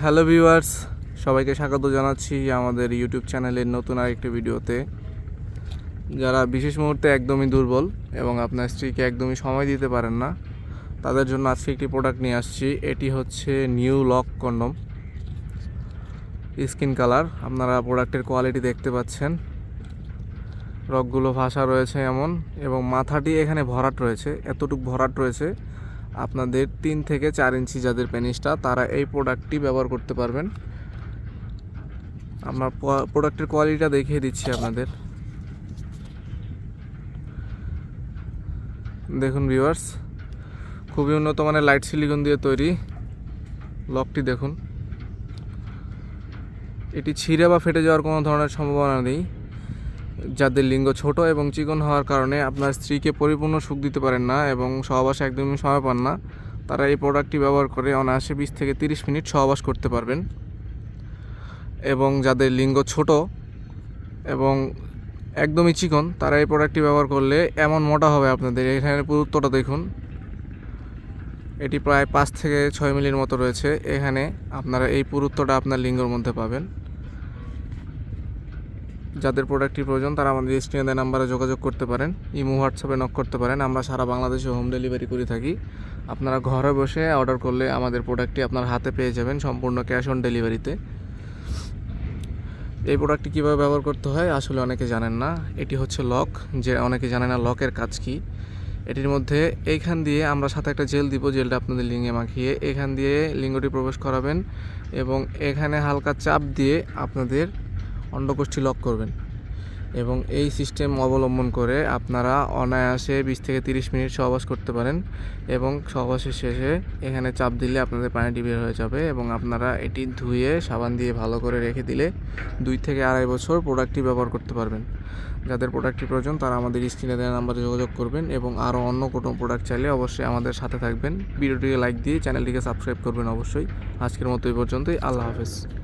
Hello viewers, সবাইকে স্বাগত জানাচ্ছি আমাদের ইউটিউব চ্যানেলের নতুন আরেকটি ভিডিওতে। যারা বিশেষ মুহূর্তে একদমই দুর্বল এবং আপনার স্ত্রীকে একদমই সময় দিতে পারেন না, তাদের জন্য আজকে একটি প্রোডাক্ট নিয়ে আসছি। এটি হচ্ছে new lock condom skin colour আপনারা প্রোডাক্টের কোয়ালিটি দেখতে পাচ্ছেন। রকগুলো ভাষা রয়েছে এমন এবং মাথাটি এখানে ভরাট রয়েছে, এতটুকু ভরাট রয়েছে আপনাদের তিন থেকে চার ইঞ্চি যাদের পেনিসটা, তারা এই প্রোডাক্টটি ব্যবহার করতে পারবেন। আমরা প্রোডাক্টের কোয়ালিটিটা দেখিয়ে দিচ্ছি আপনাদের। দেখুন ভিউয়ার্স খুবই উন্নত মানের লাইট সিলিকন দিয়ে তৈরি লকটি দেখুন। এটি ছিঁড়ে বা ফেটে যাওয়ার কোনো ধরনের সম্ভাবনা নেই। যাদের লিঙ্গ ছোট এবং চিকন হওয়ার কারণে আপনার স্ত্রীকে পরিপূর্ণ সুখ দিতে পারেন না এবং সহবাসে একদমই সময় পান না, তারা এই প্রোডাক্টটি ব্যবহার করে অনায়াসে বিশ থেকে তিরিশ মিনিট সহবাস করতে পারবেন। এবং যাদের লিঙ্গ ছোট এবং একদমই চিকন, তারা এই প্রোডাক্টটি ব্যবহার করলে এমন মোটা হবে আপনাদের। এখানে পুরুত্বটা দেখুন। এটি প্রায় পাঁচ থেকে ছয় মিলির মতো রয়েছে। এখানে আপনারা এই পুরুত্বটা আপনার লিঙ্গর মধ্যে পাবেন। যাদের প্রোডাক্টটি প্রয়োজন, তারা আমাদের স্ক্রিনে দেওয়া নাম্বারে যোগাযোগ করতে পারেন, ইমো হোয়াটসঅ্যাপে নক করতে পারেন। আমরা সারা বাংলাদেশে হোম ডেলিভারি করে থাকি। আপনারা ঘরে বসে অর্ডার করলে আমাদের প্রোডাক্টটি আপনার হাতে পেয়ে যাবেন সম্পূর্ণ ক্যাশ অন ডেলিভারিতে এই প্রোডাক্টটি কীভাবে ব্যবহার করতে হয়, আসলে অনেকে জানেন না। এটি হচ্ছে লক যে অনেকে জানে না লকের কাজ কী। এটির মধ্যে এইখান দিয়ে আমরা সাথে একটা জেল দিব জেলটা আপনাদের লিঙ্গে মাখিয়ে এখান দিয়ে লিঙ্গটি প্রবেশ করাবেন এবং এখানে হালকা চাপ দিয়ে আপনাদের অন্ডকোষ্ঠী লক করবেন। এবং এই সিস্টেম অবলম্বন করে আপনারা অনায়াসে বিশ থেকে তিরিশ মিনিট সহবাস করতে পারেন এবং সহবাসের শেষে এখানে চাপ দিলে আপনাদের পানিটি বের হয়ে যাবে এবং আপনারা এটি ধুয়ে, সাবান দিয়ে ভালো করে রেখে দিলে দুই থেকে আড়াই বছর প্রোডাক্টটি ব্যবহার করতে পারবেন। যাদের প্রোডাক্টটি প্রয়োজন তারা আমাদের স্ক্রিনে দেওয়া নাম্বারে যোগাযোগ করবেন এবং আরও অন্য কোনো প্রোডাক্ট চাইলে অবশ্যই আমাদের সাথে থাকবেন। ভিডিওটিকে লাইক দিয়ে চ্যানেলটিকে সাবস্ক্রাইব করবেন অবশ্যই। আজকের মতো এই পর্যন্তই। আল্লাহ হাফেজ।